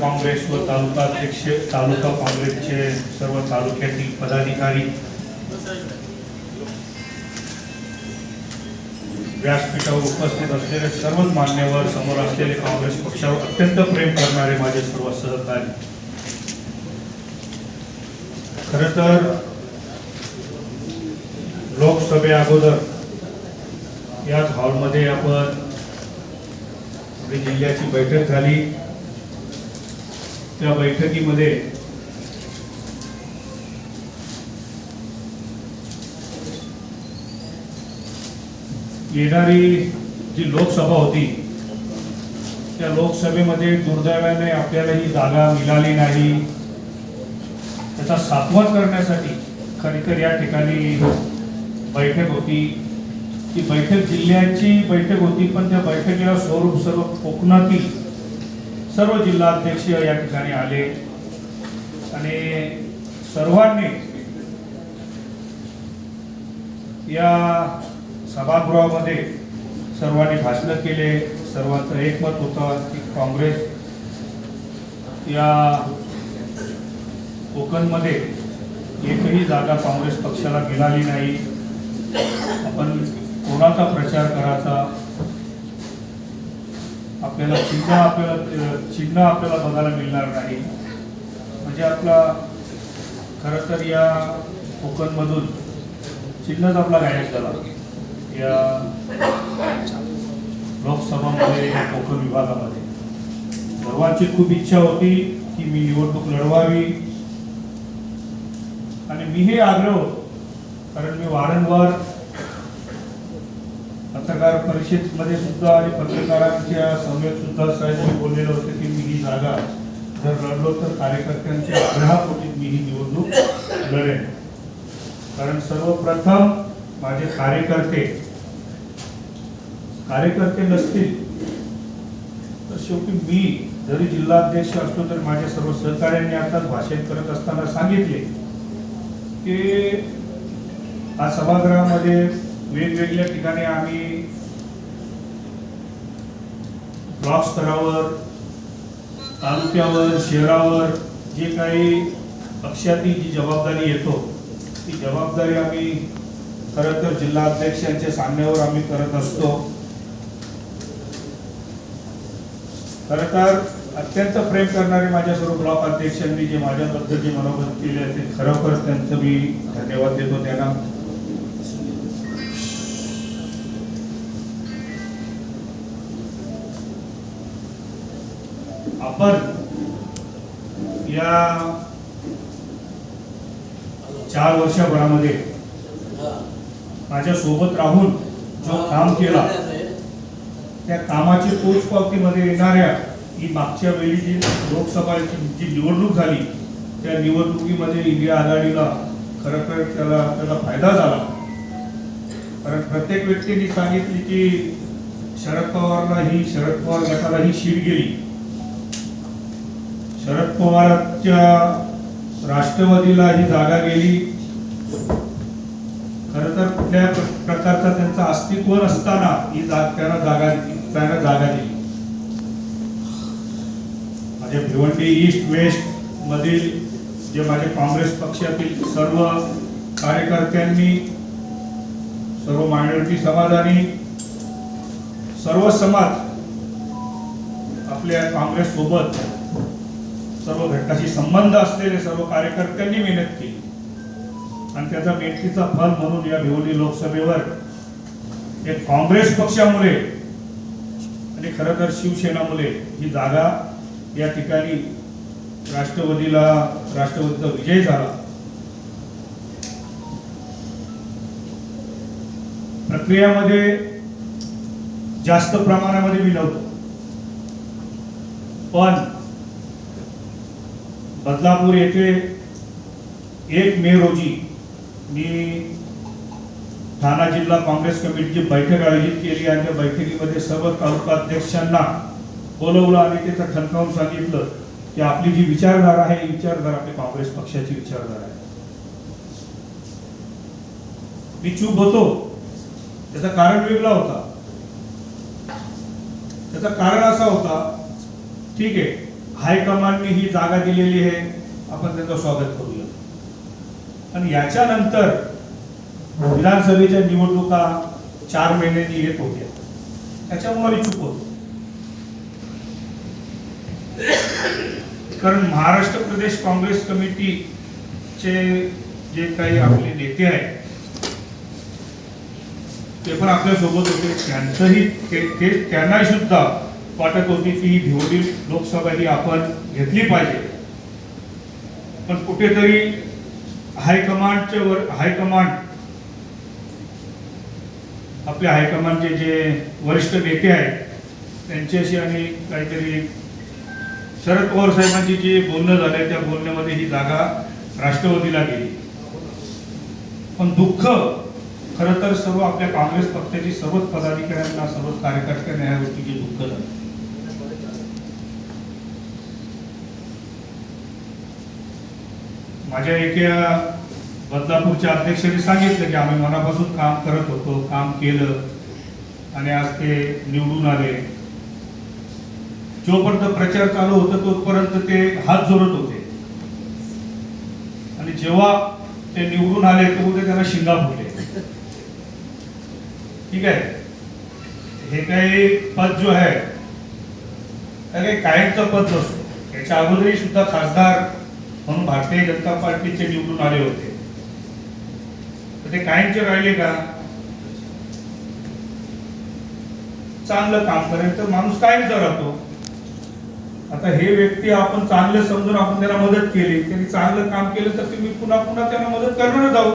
काँग्रेस व तालुका अध्यक्ष तालुका काँग्रेसचे सर्व तालुक्यातील पदाधिकारी व्यासपीठावर उपस्थित असलेले सर्वच मान्यवर समोर असलेले काँग्रेस पक्षावर अत्यंत प्रेम करणारे माझे सर्व सहकारी. खर तर लोकसभे अगोदर याच हॉलमध्ये आपण जिल्ह्याची बैठक झाली. त्या बैठकीमध्ये येणारी जी लोकसभा होती त्या लोकसभेमध्ये दुर्दैवाने आपल्याला ही जागा मिळाली नाही. त्याचा सातवा करण्यासाठी खरी तर या ठिकाणी बैठक होती. ती बैठक जिल्ह्याची बैठक होती पण त्या बैठकीला स्वरूप सर्व कोकणातील सर्व जिल्हाध्यक्ष या ठिकाणी आले. आणि सर्वांनी या सभागृहामध्ये सर्वांनी भाषण केले. सर्वांचं एकमत होतं की काँग्रेस या कोकणमध्ये एकही जागा काँग्रेस पक्षाला मिळाली नाही. आपण कोणाचा प्रचार करायचा? आपल्याला चिन्ह आपल्याला चिन्ह आपल्याला बघायला मिळणार नाही. म्हणजे आपला खरं तर या कोकणमधून चिन्हच आपला गायब झाला. या लोकसभामध्ये कोकण विभागामध्ये. सर्वांची खूप इच्छा होती की मी निवडणूक लढवावी. आणि मीही आग्रह कारण मी वारंवार पत्रकार परिषदेमध्ये सुद्धा आणि पत्रकारांच्या समेत सुद्धा साहेब बोललेलं होतं की मी ही जागा जर लढलो तर कार्यकर्त्यांच्या आग्रहापोटी मी ही निवडणूक लढेन. कारण सर्वप्रथम माझे कार्यकर्ते कार्यकर्ते नसतील तर शेवटी मी जरी जिल्हाध्यक्ष असलो तरी माझ्या सर्व सहकार्यांनी आताच भाषण करत असताना सांगितले की आज सभागृहामध्ये वेगवेगळ्या ठिकाणी आम्ही ब्लॉक स्तरावर तालुक्यावर शहरावर जे काही पक्षातील जी जबाबदारी येतो ती जबाबदारी आम्ही खरं तर जिल्हाध्यक्षांच्या सांगण्यावर आम्ही करत असतो. खरं तर अत्यंत प्रेम करणारे माझ्या सर्व ब्लॉक अध्यक्षांनी जे माझ्याबद्दल जे मनोगत केले ते खरोखर त्यांचं मी धन्यवाद देतो त्यांना. आपण या चार वर्षभरामध्ये माझ्या सोबत राहून जो काम केला त्या कामाची पोचपावतीमध्ये येणाऱ्या ही मागच्या वेळी जी लोकसभा जी निवडणूक झाली त्या निवडणुकीमध्ये इंडिया आघाडीला खरं तर त्याला त्याला फायदा झाला. कारण प्रत्येक व्यक्तीने सांगितली की शरद पवारला ही शरद पवार गटाला ही शीट गेली. शरद पवारांच्या राष्ट्रवादीला ही जागा गेली. खर तर कुठल्या प्रकारचा त्यांचा अस्तित्व नसताना ही जा त्यांना जागा त्यांना जागा दिली. माझे भिवंडी ईस्ट वेस्ट मधील जे माझे काँग्रेस पक्षातील सर्व कार्यकर्त्यांनी सर्व मायनॉरिटी समाजाने सर्व समाज आपल्या काँग्रेस सोबत सर्व घटकाशी संबंध असलेले सर्व कार्यकर्त्यांनी मेहनत केली. आणि त्याचा मेहनतीचा फल म्हणून या भिवंडी लोकसभेवर एक काँग्रेस पक्षामुळे आणि खरं तर शिवसेनामुळे ही जागा या ठिकाणी राष्ट्रवादीला राष्ट्रवादीचा विजय झाला. प्रक्रियामध्ये जास्त प्रमाणामध्ये मी नव्हतो. पण बदलापूर येथे एक मे रोजी मी ठाणा जिल्हा काँग्रेस कमिटीची बैठक आयोजित केली आणि त्या बैठकीमध्ये सर्व तालुकाध्यक्षांना बोलवलं आणि तिथं ठणकावून सांगितलं की आपली जी विचारधारा आहे ही विचारधारा आपली काँग्रेस पक्षाची विचारधारा आहे. मी चूप होतो. त्याचं कारण वेगळा होता. त्याचं कारण असा होता ठीक आहे हायकमांडने ही जागा दिलेली आहे. आपण त्यांचं स्वागत करूया. पण याच्यानंतर विधानसभेच्या निवडणुका चार महिन्यांनी येत होत्या. त्याच्यामुळे मी होतो. कारण महाराष्ट्र प्रदेश काँग्रेस कमिटीचे जे काही आपले नेते आहेत ते पण आपल्यासोबत होते. त्यांचंही ते ते- त्यांना सुद्धा वाटत होती ती भिवडी लोकसभा ही आपण घेतली पाहिजे. पण कुठेतरी हायकमांडच्या वर हायकमांड आपल्या हायकमांडचे जे वरिष्ठ नेते आहेत त्यांच्याशी आणि काहीतरी शरद पवार साहेबांची जी बोलणं झालं त्या बोलण्यामध्ये ही जागा राष्ट्रवादीला गेली. पण दुःख खरं तर सर्व आपल्या काँग्रेस पक्षाची सर्वच पदाधिकाऱ्यांना सर्वच कार्यकर्त्यांना या गोष्टीची दुःख झाली. माझ्या एका बदलापूरच्या अध्यक्षांनी सांगितलं की आम्ही मनापासून काम करत होतो काम केलं आणि आज ते निवडून आले. जोपर्यंत प्रचार चालू होता तोपर्यंत ते हात जोडत होते. आणि जेव्हा ते निवडून आले तेव्हा उद्या त्यांना शिंगा फुटले. ठीक आहे? हे काही पद जो आहे काही कायमचं पद नसतो. याच्या अगोदरही सुद्धा खासदार म्हणून भारतीय जनता पार्टीचे निवडून आले होते. तर ते कायमचे राहिले का? चांगलं काम करेल तर माणूस कायमचा राहतो आता हे व्यक्ती आपण चांगले समजून आपण त्याला मदत केली त्यांनी चांगलं काम केलं तर तुम्ही पुन्हा पुन्हा त्यांना मदत करणारच आहोत.